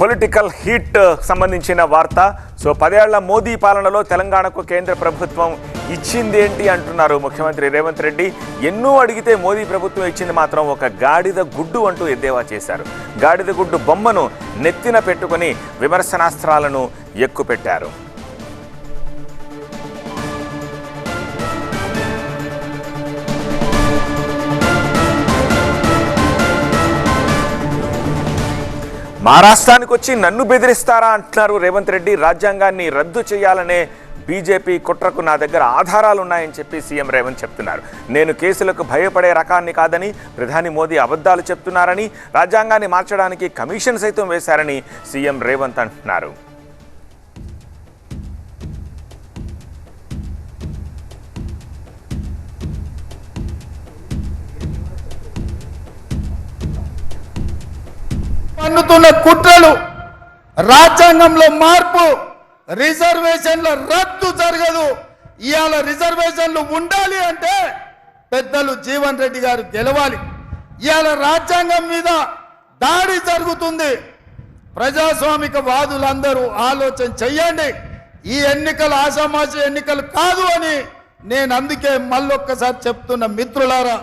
Political heat సంబంధించిన వార్త. So పదేళ్ళ మోదీ పాలనలో తెలంగాణకు కేంద్ర ప్రభుత్వం ఇచ్చిందేంటి అంటున్నారు ముఖ్యమంత్రి రేవంత్ రెడ్డి. ఎన్నో అడిగితే మోదీ ప్రభుత్వం ఇచ్చింది మాత్రం ఒక గాడిద గుడ్డు అంటూ ఎద్దేవా చేశారు. గాడిద గుడ్డు బొమ్మను నెత్తిన పెట్టుకొని విమర్శనాస్త్రాలను ఎక్కుపెట్టారు. మా రాష్ట్రానికి వచ్చి నన్ను బెదిరిస్తారా అంటున్నారు రేవంత్ రెడ్డి. రాజ్యాంగాన్ని రద్దు చేయాలనే బీజేపీ కుట్రకు నా దగ్గర ఆధారాలు ఉన్నాయని చెప్పి సీఎం రేవంత్ చెప్తున్నారు. నేను కేసులకు భయపడే రకాన్ని కాదని ప్రధాని మోదీ అబద్ధాలు చెప్తున్నారని రాజ్యాంగాన్ని మార్చడానికి కమిషన్ సైతం వేశారని సీఎం రేవంత్ అంటున్నారు. పన్నుతున్న కుట్రలు రాజ్యాంగంలో మార్పు రిజర్వేషన్ల రద్దు జరగదు. ఇవాళ రిజర్వేషన్లు ఉండాలి అంటే పెద్దలు జీవన్ రెడ్డి గారు గెలవాలి. ఇవాళ రాజ్యాంగం మీద దాడి జరుగుతుంది. ప్రజాస్వామిక వాదులందరూ ఆలోచన చెయ్యండి. ఈ ఎన్నికలు ఆషామాషి ఎన్నికలు కాదు అని నేను అందుకే మళ్ళొక్కసారి చెప్తున్న మిత్రులారా